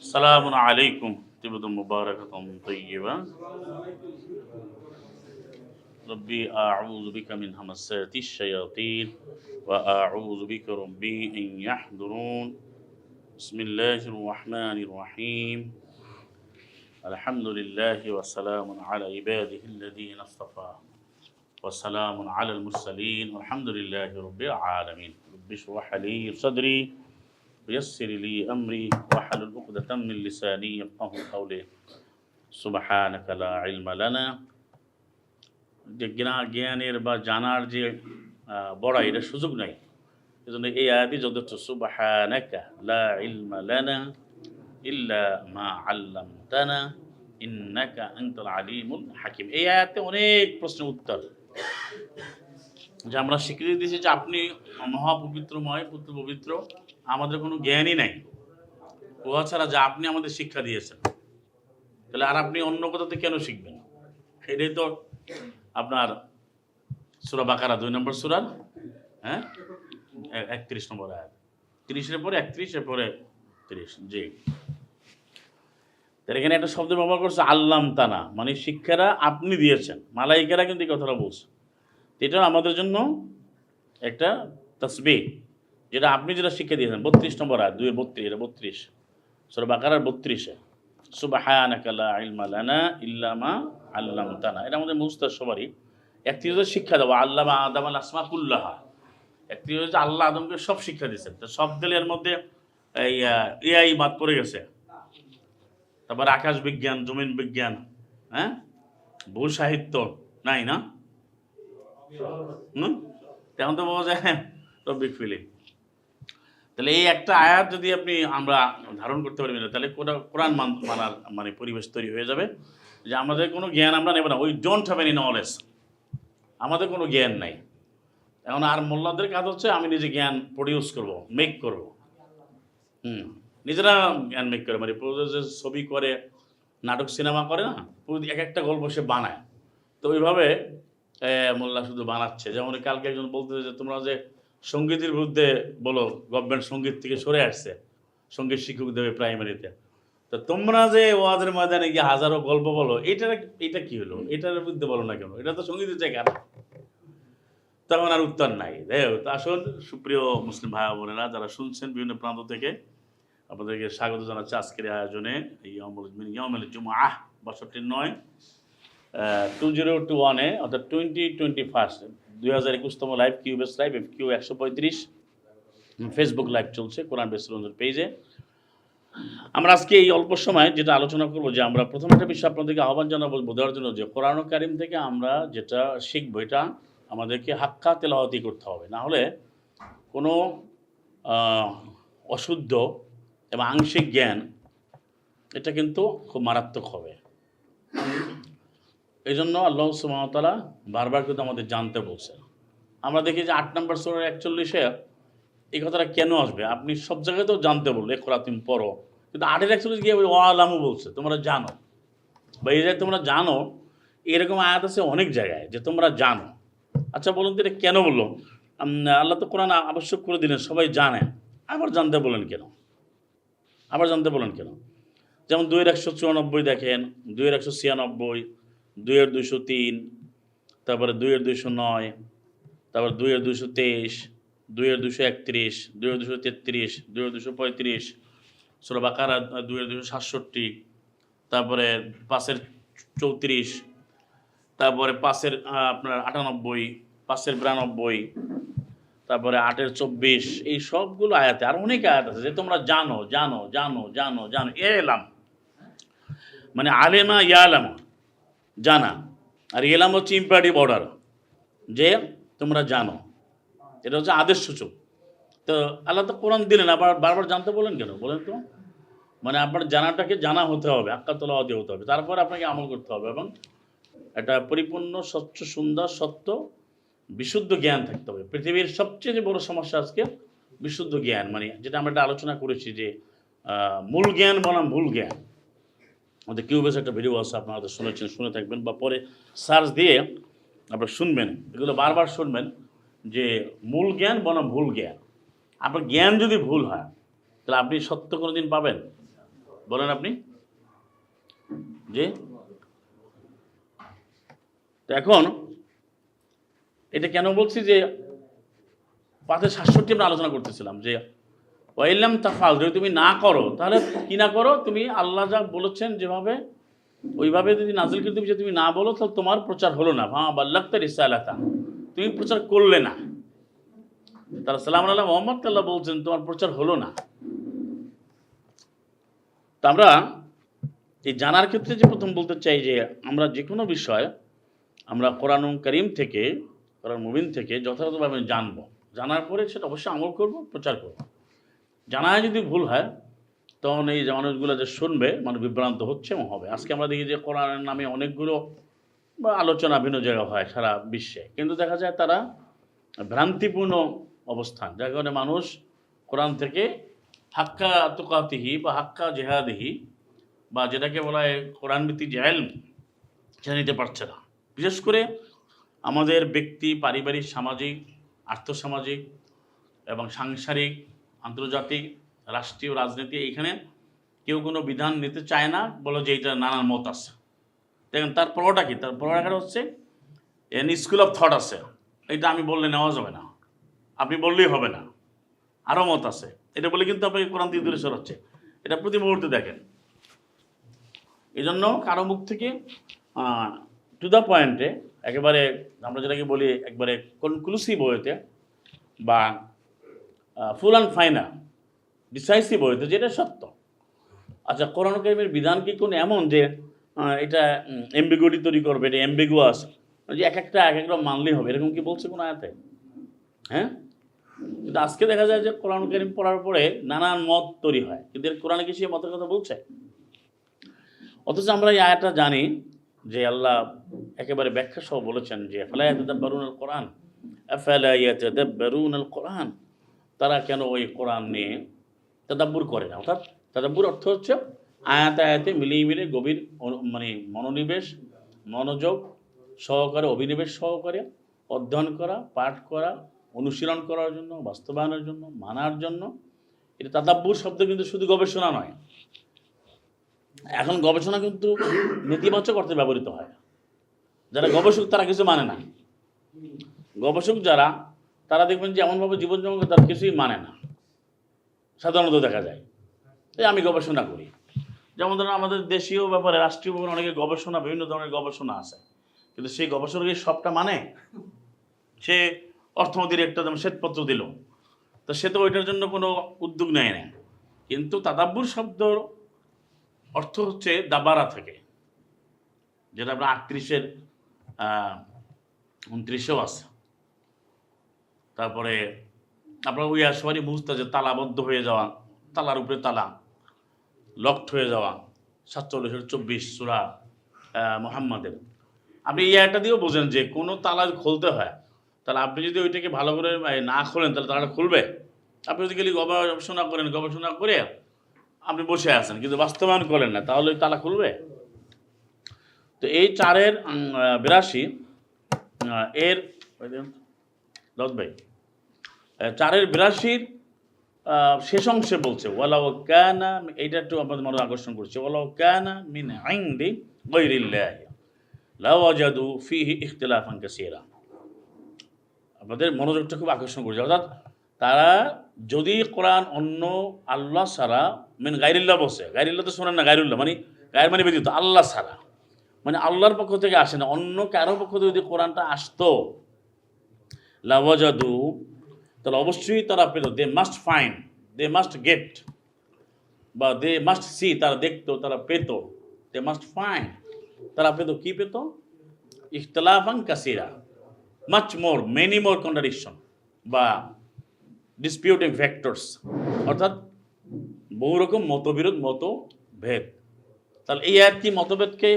السلام عليكم. طيبة مباركة طيبة. ربي أعوذ بك من همسات الشياطين وأعوذ بك ربي أن يحضرون. بسم الله الرحمن الرحيم. الحمد لله وسلام على عباده الذين اصطفى وسلام على المرسلين والحمد لله رب العالمين. رب اشرح لي صدري ويسر لي أمري واحلل عقدة من لساني يفقه قولي سبحانك لا علم لنا যে জ্ঞান জ্ঞানের বা জানার যে আহ, বড়াই এটা সুযোগ নাই এজন্য এই আয়াতই যথেষ্ট সুবহানাকা লা ইলমা লানা ইল্লা মা আল্লামতানা ইন্নাকা আনতাল আলিমুল হাকিম এই আয়াতে অনেক প্রশ্নের উত্তর যে আমরা স্বীকৃতি দিয়েছি যে আপনি মহাপবিত্রময়, পুত্র পবিত্র, আমাদের কোনো জ্ঞানই নাই। উহা ছাড়া যা আপনি আমাদের শিক্ষা দিয়েছেন। তাহলে আর আপনি অন্য কথাতে কেন শিখবেন? এটাই তো আপনার সুরা বাকারা, দুই নম্বর সুরার হ্যাঁ? একত্রিশ নম্বর আয়াত। তিরিশের পরে একত্রিশের পরে তিরিশ। জি। তার এখানে একটা শব্দ ব্যবহার করছে আল্লাম তানা মানে শিক্ষারা আপনি দিয়েছেন। মালাইকেরা কিন্তু এই কথাটা বলছে। এটা আমাদের জন্য একটা তসবি যেটা আপনি যেটা শিক্ষা দিয়েছেন, বত্রিশ নম্বর আয় দুই বত্রিশ, এটা বত্রিশ, সর বাকারার বত্রিশে ইল্লামা এটা আমাদের সবারই। হচ্ছে শিক্ষা কুল্লাহা, একটি হচ্ছে আল্লাহ আদমকে সব শিক্ষা দিয়েছেন। তো সব মধ্যে পড়ে গেছে। তারপর আকাশ বিজ্ঞান, জমিন বিজ্ঞান হ্যাঁ? ভূ সাহিত্য, নাই না? হুম? তেমন তো পাওয়া যায় টপিক ফিলিং তাহলে এই একটা আয়াত যদি আপনি আমরা ধারণ করতে পারি তাহলে কোরআ- কোরআন মান- মানার মানে পরিবেশ তৈরি হয়ে যাবে। যে আমাদের কোনো জ্ঞান আমরা নেব না। We don't have any knowledge আমাদের কোনো জ্ঞান নাই। এখন আর মোল্লাদের কাজ হচ্ছে, আমি নিজে জ্ঞান প্রডিউস করব মেক করব। হুম। নিজেরা জ্ঞান মেক করে মানে যে ছবি করে, নাটক, সিনেমা করে না এক একটা গল্প সে বানায়। তো ওইভাবে মোল্লা শুধু বানাচ্ছে। যেমন কালকে একজন বলতে যে, তোমরা যে সঙ্গীতের বিরুদ্ধে বলো গভর্নমেন্ট সংগীত থেকে সরে আসছে, সংগীত শিক্ষক দেবে প্রাইমারিতে তো তোমরা যে ওয়াজের ময়দানে গিয়ে হাজারো গল্প বলো, এটার, এটা কি হলো? এটার বিরুদ্ধে বলো না কেন? এটা তো সঙ্গীতের জায়গা না। তখন আর উত্তর নাই। আসুন, সুপ্রিয় মুসলিম ভাই বোনেরা, যারা শুনছেন বিভিন্ন প্রান্ত থেকে, আপনাদেরকে স্বাগত জানাচ্ছি আজকের আয়োজনে, এই ইয়ামুল ইয়ামুল জুমা আহ বাষট্টি নয়। টু জিরো টু ওয়ানে অর্থাৎ টোয়েন্টি টোয়েন্টি ফার্স্ট দুই হাজার একুশতম লাইভ কিউবেস লাইভ এফ কিউ একশো পঁয়ত্রিশ ফেসবুক লাইভ চলছে কোরআন বেসরঞ্জের পেজে আমরা আজকে এই অল্প সময় যেটা আলোচনা করব যে আমরা প্রথম একটা বিষয় আপনাদেরকে আহ্বান জানাব বোঝার জন্য যে কোরআন কারিম থেকে আমরা যেটা শিখব এটা আমাদেরকে হাক্কা তেলাওয়াতি করতে হবে। না হলে কোনো অশুদ্ধ এবং আংশিক জ্ঞান এটা কিন্তু খুব মারাত্মক হবে। এই জন্য আল্লাহ সুমতলা বারবার কিন্তু আমাদের জানতে বলছে আমরা দেখি যে আট নম্বর সোরের একচল্লিশে এই কথাটা কেন আসবে? আপনি সব জায়গায় তো জানতে বলল খোলা তুমি পড়ো, কিন্তু আটের একচল্লিশ গিয়ে ও আলামও বলছে, তোমরা জানো। বা এই জায়গায় তোমরা জানো, এরকম আয়াত আছে অনেক জায়গায় যে তোমরা জানো। আচ্ছা বলুন তো এটা কেন বলল? আল্লাহ তো কোরআন আবশ্যক করে দিলেন, সবাই জানে। আবার জানতে বলেন কেন? আবার জানতে বলেন কেন? যেমন দুইয়ের একশো চুরানব্বই দেখেন, দুইয়ের একশো ছিয়ানব্বই দুইয়ের দুশো তিন, তারপরে দুইয়ের দুশো নয়, তারপর দুইয়ের দুশো তেইশ, দুইয়ের দুশো একত্রিশ, দুইয়ের দুশো তেত্রিশ, দুইয়ের দুশো পঁয়ত্রিশ ষোলো বাকারা দুইয়ের দুশো সাতষট্টি, তারপরে পাঁচের চৌত্রিশ, তারপরে পাঁচের আপনার আটানব্বই, পাঁচের বিরানব্বই, তারপরে আটের চব্বিশ, এই সবগুলো আয়াতে আর অনেক আয়াত আছে যে তোমরা জানো জানো জানো জানো জানো, এলাম। মানে আলেমা ইয়ালামা। জানা। আর এলাম হচ্ছে ইম্পারেটিভ অর্ডার। যে তোমরা জানো। এটা হচ্ছে আদেশ সূচক। তো আল্লাহ তো কোরআন দিলেন, আবার বারবার জানতে বলেন কেন? বলেন তো। মানে আপনার জানাটাকে জানা হতে হবে আক্কাতলা দিয়ে হতে হবে। তারপর আপনাকে আমল করতে হবে এবং একটা পরিপূর্ণ, স্বচ্ছ, সুন্দর, সত্য, বিশুদ্ধ জ্ঞান থাকতে হবে। পৃথিবীর সবচেয়ে যে বড় সমস্যা আজকে বিশুদ্ধ জ্ঞান। মানে যেটা আমরা একটা আলোচনা করেছি যে মূল জ্ঞান বনাম ভুল জ্ঞান। আমাদের কিউবেস একটা ভিডিও আছে, আপনারা শুনেছেন, শুনে থাকবেন, বা পরে সার্চ দিয়ে আপনারা শুনবেন। এগুলো বারবার শুনবেন যে মূল জ্ঞান বনাম ভুল জ্ঞান। আপনার জ্ঞান যদি ভুল হয়, তাহলে আপনি সত্য কোনো দিন পাবেন? বলেন আপনি। যে তো এখন এটা কেন বলছি যে পাঁচের সাতষট্টি আমরা আলোচনা করতেছিলাম যে ওয়াইলাম তাফাল যদি তুমি না করো, তাহলে কি না করো? তুমি আল্লাহ যা বলেছেন যেভাবে, ওইভাবে যদি নাজিল করে তুমি যদি তুমি না বলো, তাহলে তোমার প্রচার হলো না। হ্যাঁ বাল্লাক্তা রিসালাতা, তুমি প্রচার করলে না। তারা সালাম আল্লাহ মোহাম্মদ আল্লাহ বলছেন, তোমার প্রচার হলো না। তা আমরা এই জানার ক্ষেত্রে যে প্রথম বলতে চাই যে, আমরা যে কোনো বিষয় আমরা কোরআন করিম থেকে, কোরআন মুবিন থেকে যথাযথভাবে জানব। জানার পরে সেটা অবশ্যই আমল করব, প্রচার করব। জানায় যদি ভুল হয়, তখন এই যে মানুষগুলো যে শুনবে মানে বিভ্রান্ত হচ্ছে এবং হবে। আজকে আমরা দেখি যে কোরআনের নামে অনেকগুলো বা আলোচনা ভিন্ন জায়গায় হয় সারা বিশ্বে। কিন্তু দেখা যায় তারা ভ্রান্তিপূর্ণ অবস্থান। যার কারণে মানুষ কোরআন থেকে হাক্কা তুকাতিহি বা হাক্কা জেহাদিহি বা যেটাকে বলা হয় কোরআন ভিত্তি জেহেল সেটা নিতে পারছে না। বিশেষ করে আমাদের ব্যক্তি, পারিবারিক, সামাজিক, আর্থসামাজিক এবং সাংসারিক আন্তর্জাতিক রাষ্ট্রীয় রাজনীতি এইখানে কেউ কোনো বিধান নিতে চায় না, বলো যে এইটা নানান মত আছে। দেখেন, তার পড়াটা কি? তার পড়াটা হচ্ছে এন স্কুল অফ থট আছে। এটা আমি বললে নেওয়া যাবে না। আপনি বললেই হবে না। আরও মত আছে। এটা বলে কিন্তু আপনাকে কোরআন দিয়ে দূরে সরাচ্ছে। এটা প্রতি মুহূর্তে দেখেন। এই জন্য কারও মুখ থেকে টু দ্য পয়েন্টে একেবারে আমরা যেটাকে বলি একবারে কনক্লুসিভ হয়েতে বা ফুল অ্যান্ড ফাইনাল ডিসাইসিভ হয়েতে যেটা সত্য। আচ্ছা কোরআন কারিমের বিধান কি কোন এমন যে এটা এমবিগুটি তৈরি করবে, এটা এমবিগুয়াস যে এক একটা এক একটা মানলেই হবে, এরকম কি বলছে কোনো আয়াতে? হ্যাঁ? কিন্তু আজকে দেখা যায় যে কোরআন কারিম পড়ার পরে নানান মত তৈরি হয়, কিন্তু এর কোরআনে কি সে মতের কথা বলছে? অথচ আমরা এই আয়াটা জানি যে আল্লাহ একেবারে ব্যাখ্যা সহ বলেছেন যে ফালায়াতাদাব্বারুন আল কোরআন আফালায়াতাদাব্বারুন আল কোরআন তারা কেন ওই কোরআন নিয়ে তাদাব্বুর করে না? অর্থাৎ তাদাব্বুর অর্থ হচ্ছে আয়াতে আয়াতে মিলিয়ে মিলিয়ে গভীর মানে মনোনিবেশ, মনোযোগ সহকারে, অভিনিবেশ সহকারে অধ্যয়ন করা, পাঠ করা, অনুশীলন করার জন্য, বাস্তবায়নের জন্য, মানার জন্য। এটা তাদাব্বুর শব্দ কিন্তু শুধু গবেষণা নয়। এখন গবেষণা কিন্তু নেতিবাচক অর্থে ব্যবহৃত হয়। যারা গবেষক তারা কিছু মানে না। গবেষক যারা তারা দেখবেন যে এমনভাবে জীবনযাপন তারা কিছুই মানে না। সাধারণত দেখা যায়। এই আমি গবেষণা করি। যেমন ধরুন আমাদের দেশীয় ব্যাপারে, রাষ্ট্রীয় ব্যাপারে অনেকে গবেষণা, বিভিন্ন ধরনের গবেষণা আছে। কিন্তু সেই গবেষণা কি সবটা মানে? সে অর্থমন্ত্রীর একটা যেমন শ্বেতপত্র দিল, তো সে তো ওইটার জন্য কোনো উদ্যোগ নেয় না। কিন্তু তাদাব্বুর শব্দ অর্থ হচ্ছে দাবারা থেকে, যেটা আপনার আটত্রিশের উনত্রিশেও আছে। তারপরে আপনার ওই সবারই বুঝতে যে তালাবদ্ধ হয়ে যাওয়া, তালার উপরে তালা লকড হয়ে যাওয়া সাতচল্লিশের চব্বিশ সুরা মোহাম্মদের। আপনি এই একটা দিয়েও বোঝেন যে কোনো তালা খুলতে হয়, তাহলে আপনি যদি ওইটাকে ভালো করে না খোলেন, তাহলে তালাটা খুলবে। আপনি যদি গেলে গবেষণা করেন, গবেষণা করে আপনি বসে আছেন, কিন্তু বাস্তবায়ন করেন না, তাহলে তালা খুলবে? তো এই চারের বিরাশি এর দাউদ ভাই চারের বিরাশির শেষ অংশে বলছে ওয়ালাও কানা এইটা একটু আমাদের মনে আকর্ষণ করছে ওয়ালাও কানা মিন আইন্দি গৈরিল্লাহ লাওয়াজাদু ফিহি ইখতিলাফান কাসীরা। আমাদের মনোযোগটা খুব আকর্ষণ করছে। অর্থাৎ তারা যদি কোরআন অন্য আল্লাহ ছাড়া, মেন গাইরিল্লাহ বসে গাইরিল্লাহ তো শোনেন না গাইরুল্লাহ মানে গায়ের মানে ব্যতীত, আল্লাহ ছাড়া। মানে আল্লাহর পক্ষ থেকে আসে না, অন্য কারও পক্ষ থেকে যদি কোরআনটা আসতো লাওয়াজাদু তাহলে অবশ্যই তারা পেত they must fine they must get বা দে মাস্ট সি তারা দেখতো, তারা পেত। দে মাস্ট ফাইন তারা পেত, কি পেত? ইখতলাফান কাসিরা। Much more many more contradiction বা ডিসপিউটিং ফ্যাক্টরস অর্থাৎ বহু রকম মতবিরোধ, মতভেদ। তাহলে এই আর কি মতভেদকে